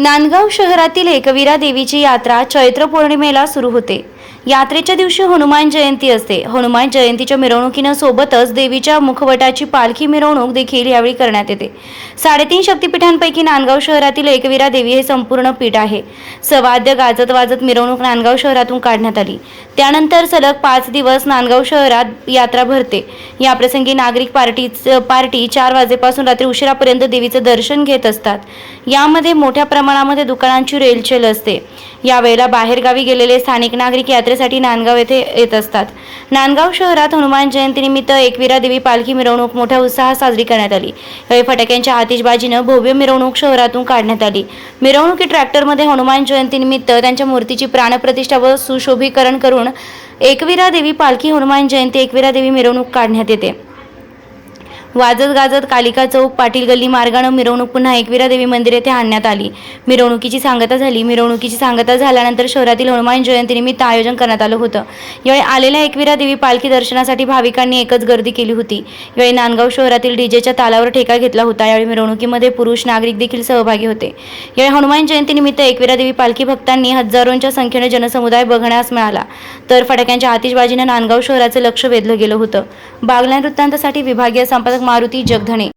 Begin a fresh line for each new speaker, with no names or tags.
नांदगाव शहरातील एकवीरा देवीची यात्रा चैत्र पौर्णिमेला सुरू होते. यात्रेच्या दिवशी हनुमान जयंती असते. हनुमान जयंतीच्या मिरवणुकीनं सोबतच देवीच्या मुखवटाची पालखी मिरवणूक देखील यावेळी करण्यात येते. साडेतीन शक्तिपीठांपैकी नांदगाव शहरातील एकवीरा देवी हे संपूर्ण पीठ आहे. सवाद्य गाजत वाजत मिरवणूक नांदगाव शहरातून काढण्यात आली. त्यानंतर सलग पाच दिवस नांदगाव शहरात यात्रा भरते. याप्रसंगी नागरिक पार्टी पार्टी चार वाजेपासून रात्री उशिरापर्यंत देवीचं दर्शन घेत असतात. यामध्ये मोठ्या प्रमाणात प्रमाणामध्ये दुकानांची रेलचेल असते. यावेळेला बाहेरगावी गेलेले स्थानिक नागरिक यात्रेसाठी नांदगाव येथे येत असतात. नांदगाव शहरात हनुमान जयंतीनिमित्त एकविरा देवी पालखी मिरवणूक मोठ्या उत्साहात साजरी करण्यात आली. यावेळी फटाक्यांच्या आतिषबाजीनं भव्य मिरवणूक शहरातून काढण्यात आली. मिरवणुकी ट्रॅक्टरमध्ये हनुमान जयंतीनिमित्त त्यांच्या मूर्तीची प्राणप्रतिष्ठा व सुशोभीकरण करून एकविरा देवी पालखी हनुमान जयंती एकविरा देवी मिरवणूक काढण्यात येते. वाजत गाजत कालिका चौक पाटील गल्ली मार्गानं मिरवणूक पुन्हा एकविरा देवी मंदिर येथे आणण्यात आली. मिरवणुकीची सांगता झाली. मिरवणुकीची सांगता झाल्यानंतर शहरातील हनुमान जयंतीनिमित्त आयोजन करण्यात आलं होतं. यावेळी आलेल्या एकविरा देवी पालखी दर्शनासाठी भाविकांनी एकच गर्दी केली होती. यावेळी नांदगाव शहरातील डीजेच्या तालावर ठेका घेतला होता. यावेळी मिरवणुकीमध्ये पुरुष नागरिक देखील सहभागी होते. यावेळी हनुमान जयंतीनिमित्त एकविरा देवी पालखी भक्तांनी हजारोंच्या संख्येने जनसमुदाय बघण्यास मिळाला. तर फटाक्यांच्या आतिषबाजीनं नांदगाव शहराचं लक्ष वेधलं गेलं होतं. बागल्या वृत्तांतासाठी विभागीय संपादक मारुती जगधणे.